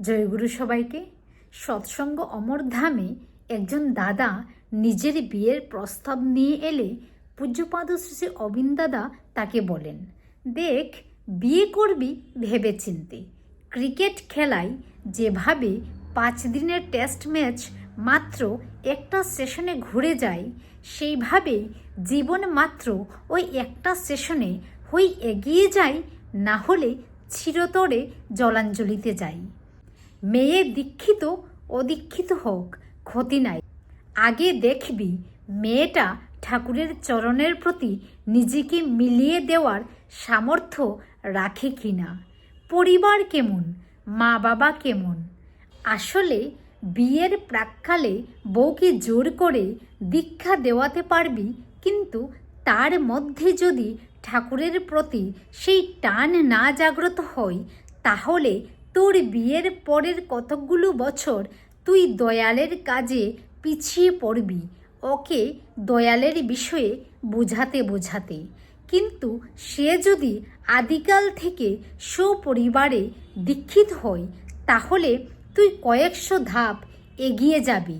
জয়গুরু সবাইকে। সৎসঙ্গ অমর ধামে একজন দাদা নিজের বিয়ের প্রস্তাব নিয়ে এলে পূজ্যপাদ শ্রী অবিন দাদা তাকে বলেন, দেখ, বিয়ে করবি ভেবে চিনতে ক্রিকেট খেলায় যেভাবে পাঁচ দিনের টেস্ট ম্যাচ মাত্র একটা সেশনে ঘুরে যায়, সেইভাবে জীবন মাত্র ওই একটা সেশনে হই এগিয়ে যায়, না হলে চিরতরে জলাঞ্জলিতে যায়। মেয়ে দীক্ষিত, অদীক্ষিত হোক, ক্ষতি নাই। আগে দেখবি মেয়েটা ঠাকুরের চরণের প্রতি নিজেকে মিলিয়ে দেওয়ার সামর্থ্য রাখে কি না পরিবার কেমন? মা বাবা কেমন? আসলে বিয়ের প্রাককালে বউকে জোর করে দীক্ষা দেওয়াতে পারবি, কিন্তু তার মধ্যে যদি ঠাকুরের প্রতি সেই টান না জাগ্রত হয় তাহলে তোর বিয়ের পরের কতকগুলো বছর তুই দয়ালের কাজে পিছিয়ে পড়বি, ওকে দয়ালের বিষয়ে বোঝাতে বোঝাতে। কিন্তু সে যদি আদিকাল থেকে সপরিবারে দীক্ষিত হয়, তাহলে তুই কয়েকশো ধাপ এগিয়ে যাবি।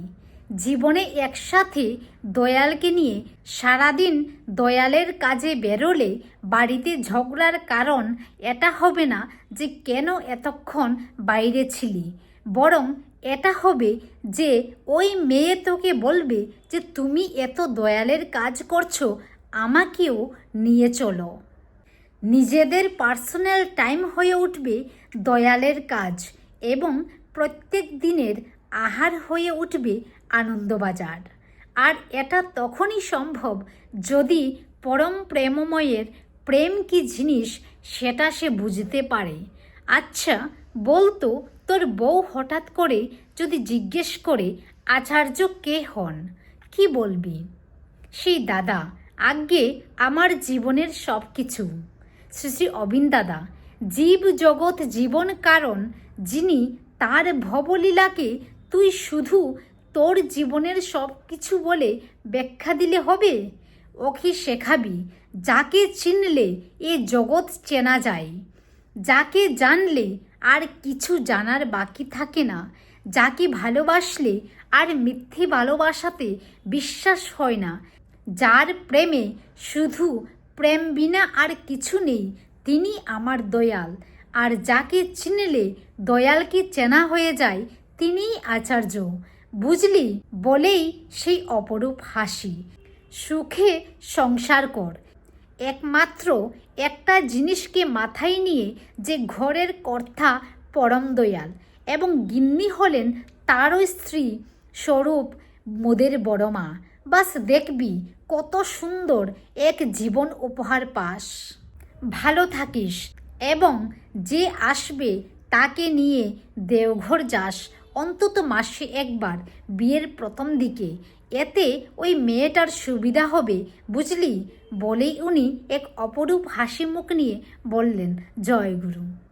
জীবনে একসাথে দয়ালকে নিয়ে সারাদিন দয়ালের কাজে বেরোলে বাড়িতে ঝগড়ার কারণ এটা হবে না যে কেন এতক্ষণ বাইরে ছিলি, বরং এটা হবে যে ওই মেয়ে তোকে বলবে যে তুমি এত দয়ালের কাজ করছ, আমাকেও নিয়ে চলো। নিজেদের পার্সোনাল টাইম হয়ে উঠবে দয়ালের কাজ এবং প্রত্যেক দিনের আহার হয়ে উঠবে আনন্দবাজার। আর এটা তখনই সম্ভব যদি পরম প্রেমময়ের প্রেম কি জিনিস সেটা সে বুঝতে পারে। আচ্ছা বলতো তোর বউ হঠাৎ করে যদি জিজ্ঞেস করে, আচার্য কে হন? কি বলবি? সেই দাদা, আজ্ঞে আমার জীবনের সব কিছু শ্রী শ্রী অবিন দাদা, জীব জগৎ জীবন কারণ যিনি তার ভবলীলাকে তুই শুধু তোর জীবনের সব কিছু বলে ব্যাখ্যা দিলে হবে? ওকে শেখাবি? যাকে চিনলে এ জগৎ চেনা যায়। যাকে জানলে আর কিছু জানার বাকি থাকে না। যাকে ভালোবাসলে আর মিথ্যে ভালোবাসাতে বিশ্বাস হয় না। যার প্রেমে শুধু প্রেম বিনা আর কিছু নেই, তিনি আমার দয়াল। আর যাকে চিনলে দয়ালকে চেনা হয়ে যায়, তিনিই আচার্য। বুঝলি? বলেই সেই অপরূপ হাসি। সুখে সংসার কর। একমাত্র একটা জিনিসকে মাথায় নিয়ে যে ঘরের কর্তা পরম দয়াল এবং গিন্নি হলেন তারও স্ত্রী স্বরূপ মোদের বড় মা। বাস দেখবি কত সুন্দর এক জীবন উপহার পাস। ভালো থাকিস এবং যে আসবে তাকে নিয়ে দেওঘর যাস। অন্তত মাসে একবার বিয়ের প্রথম দিকে। এতে ওই মেয়েটার সুবিধা হবে, বুঝলি? বলেই উনি এক অপরূপ হাসি মুখ নিয়ে বললেন, জয় গুরু।